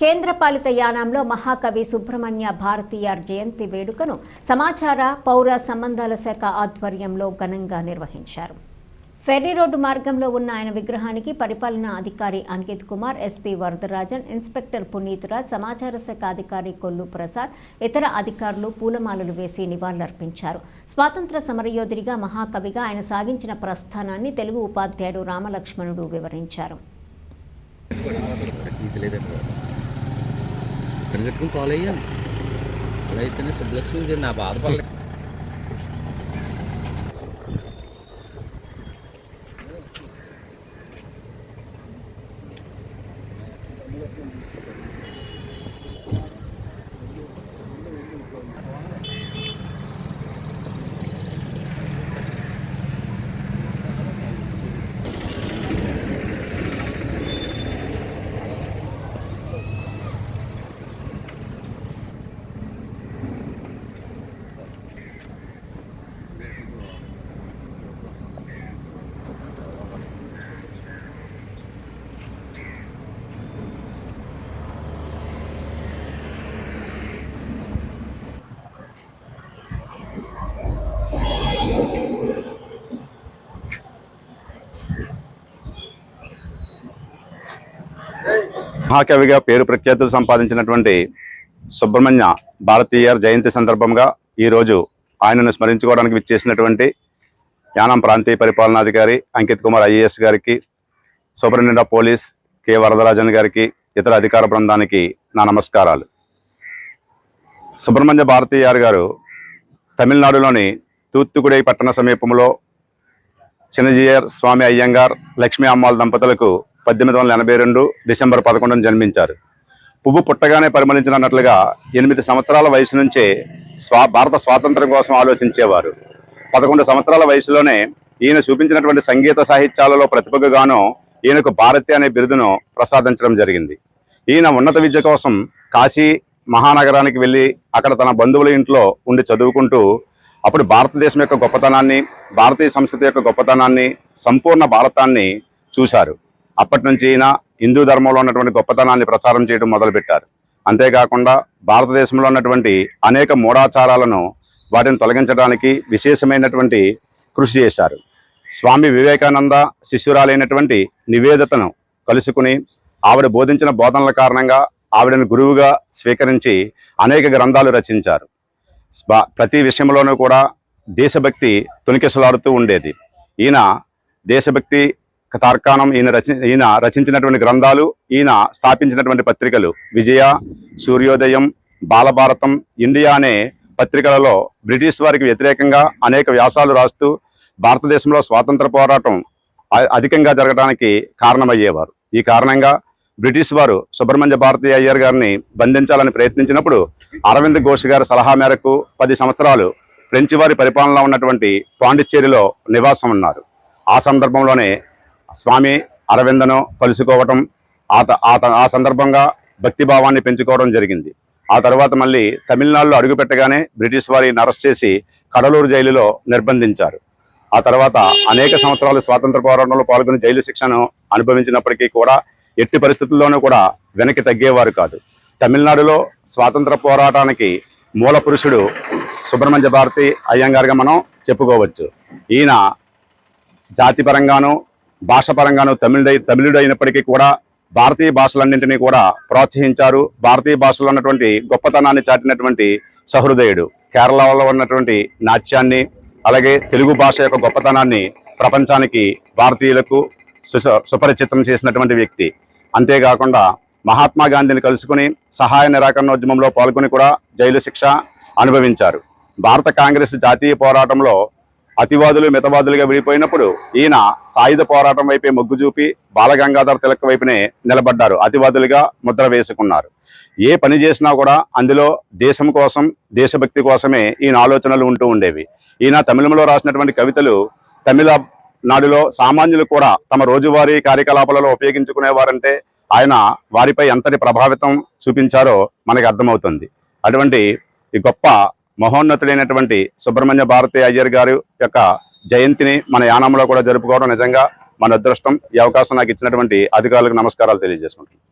కేంద్రపాలిత యానంలో మహాకవి సుబ్రహ్మణ్య భారతీయార్ జయంతి వేడుకను సమాచార పౌర సంబంధాల శాఖ ఆధ్వర్యంలో ఘనంగా నిర్వహించారు. ఫెర్రీ రోడ్డు మార్గంలో ఉన్న ఆయన విగ్రహానికి పరిపాలనా అధికారి అంకిత్ కుమార్ ఎస్పీ వరదరాజన్ ఇన్స్పెక్టర్ పునీత్ రాజ్ సమాచార శాఖ అధికారి కొల్లు ప్రసాద్ ఇతర అధికారులు పూలమాలలు వేసి నివాళులర్పించారు. స్వాతంత్ర సమరయోధుడిగా మహాకవిగా ఆయన సాగించిన ప్రస్థానాన్ని తెలుగు ఉపాధ్యాయుడు రామలక్ష్మణుడు వివరించారు. ఇక్కడ కట్టుకుని ఫాలో అయ్యాను అలా అయితేనే సుబ్బలక్ష్మి గారు నా బాధపడలేదు మహాకవిగా పేరు ప్రఖ్యాతులు సంపాదించినటువంటి సుబ్రహ్మణ్య భారతీయర్ జయంతి సందర్భంగా ఈరోజు ఆయనను స్మరించుకోవడానికి విచ్చేసినటువంటి యానం ప్రాంతీయ పరిపాలనాధికారి అంకిత్ కుమార్ ఐఏఎస్ గారికి superintendent of police K Varadarajan గారికి ఇతర అధికార బృందానికి నా నమస్కారాలు. సుబ్రహ్మణ్య భారతీయార్ గారు తమిళనాడులోని తూత్తుకుడై పట్టణ సమీపంలో చిన్నజీయర్ స్వామి అయ్యంగార్ లక్ష్మీ అమ్మాల దంపతులకు పద్దెనిమిది వందల ఎనభై రెండు డిసెంబర్ పదకొండున జన్మించారు. పువ్వు పుట్టగానే పరిమళించినట్లుగా ఎనిమిది సంవత్సరాల వయసు నుంచే స్వా భారత స్వాతంత్రం కోసం ఆలోచించేవారు. పదకొండు సంవత్సరాల వయసులోనే ఈయన చూపించినటువంటి సంగీత సాహిత్యాలలో ప్రతిభకు గాను ఈయనకు భారతి అనే బిరుదును ప్రసాదించడం జరిగింది. ఈయన ఉన్నత విద్య కోసం కాశీ మహానగరానికి వెళ్ళి అక్కడ తన బంధువుల ఇంట్లో ఉండి చదువుకుంటూ అప్పుడు భారతదేశం యొక్క గొప్పతనాన్ని భారతీయ సంస్కృతి యొక్క గొప్పతనాన్ని సంపూర్ణ భారతాన్ని చూశారు. అప్పటి నుంచి ఈయన హిందూ ధర్మంలో ఉన్నటువంటి గొప్పతనాన్ని ప్రచారం చేయడం మొదలుపెట్టారు. అంతేకాకుండా భారతదేశంలో ఉన్నటువంటి అనేక మూఢాచారాలను వాటిని తొలగించడానికి విశేషమైనటువంటి కృషి చేశారు. స్వామి వివేకానంద శిష్యురాలైనటువంటి నివేదితను కలుసుకుని ఆవిడ బోధించిన బోధనల కారణంగా ఆవిడను గురువుగా స్వీకరించి అనేక గ్రంథాలు రచించారు. ప్రతి విషయంలోనూ కూడా దేశభక్తి తునికిసలాడుతూ ఉండేది. ఈయన దేశభక్తి తార్కాణం ఈయన రచి ఈయన రచించినటువంటి గ్రంథాలు ఈయన స్థాపించినటువంటి పత్రికలు విజయ సూర్యోదయం బాలభారతం ఇండియా అనే పత్రికలలో బ్రిటిష్ వారికి వ్యతిరేకంగా అనేక వ్యాసాలు రాస్తూ భారతదేశంలో స్వాతంత్ర పోరాటం అధికంగా జరగడానికి కారణమయ్యేవారు. ఈ కారణంగా బ్రిటిష్ వారు సుబ్రహ్మణ్య భారతి అయ్యర్ గారిని బంధించాలని ప్రయత్నించినప్పుడు అరవింద్ ఘోష్ గారి సలహా మేరకు పది సంవత్సరాలు ఫ్రెంచి వారి పరిపాలనలో ఉన్నటువంటి పాండిచ్చేరిలో నివాసం ఉన్నారు ఆ సందర్భంలోనే స్వామి అరవిందను కలుసుకోవటం ఆ ఆ త- ఆ సందర్భంగా భక్తిభావాన్ని పెంచుకోవడం జరిగింది. ఆ తర్వాత మళ్ళీ తమిళనాడులో అడుగుపెట్టగానే బ్రిటిష్ వారిని అరెస్ట్ చేసి కడలూరు జైలులో నిర్బంధించారు. ఆ తర్వాత అనేక సంవత్సరాలు స్వాతంత్ర పోరాటంలో పాల్గొని జైలు శిక్షను అనుభవించినప్పటికీ కూడా ఎట్టి పరిస్థితుల్లోనూ కూడా వెనక్కి తగ్గేవారు కాదు. తమిళనాడులో స్వాతంత్ర పోరాటానికి మూల పురుషుడు సుబ్రహ్మణ్య భారతి అయ్యంగారుగా మనం చెప్పుకోవచ్చు. ఈయన జాతిపరంగాను భాషపరంగాను తమిళ తమిళుడు అయినప్పటికీ కూడా భారతీయ భాషలన్నింటినీ కూడా ప్రోత్సహించారు. భారతీయ భాషలో ఉన్నటువంటి గొప్పతనాన్ని చాటినటువంటి సహృదయుడు కేరళలో ఉన్నటువంటి నాట్యాన్ని అలాగే తెలుగు భాష యొక్క గొప్పతనాన్ని ప్రపంచానికి భారతీయులకు సుపరిచితం చేసినటువంటి వ్యక్తి. అంతేకాకుండా మహాత్మా గాంధీని కలుసుకుని సహాయ నిరాకరణోద్యమంలో పాల్గొని కూడా జైలు శిక్ష అనుభవించారు. భారత కాంగ్రెస్ జాతీయ పోరాటంలో అతివాదులు మితవాదులుగా విడిపోయినప్పుడు ఈయన సాయుధ పోరాటం వైపే మొగ్గు చూపి బాలగంగాధర తిలక్ వైపునే నిలబడ్డారు. అతివాదులుగా ముద్ర వేసుకున్నారు. ఏ పని చేసినా కూడా అందులో దేశం కోసం దేశభక్తి కోసమే ఈయన ఆలోచనలు ఉంటూ ఉండేవి. ఈయన తమిళంలో రాసినటువంటి కవితలు తమిళ నాడులో సామాన్యులు కూడా తమ రోజువారీ కార్యకలాపాలలో ఉపయోగించుకునేవారంటే ఆయన వారిపై ఎంతటి ప్రభావితం చూపించారో మనకి అర్థమవుతుంది. అటువంటి ఈ గొప్ప మహోన్నతుడైనటువంటి సుబ్రహ్మణ్య భారతి అయ్యర్ గారు యొక్క జయంతిని మన యానంలో కూడా జరుపుకోవడం నిజంగా మన అదృష్టం ఈ అవకాశం నాకు ఇచ్చినటువంటి అధికారులకు నమస్కారాలు తెలియజేసుకుంటున్నాను.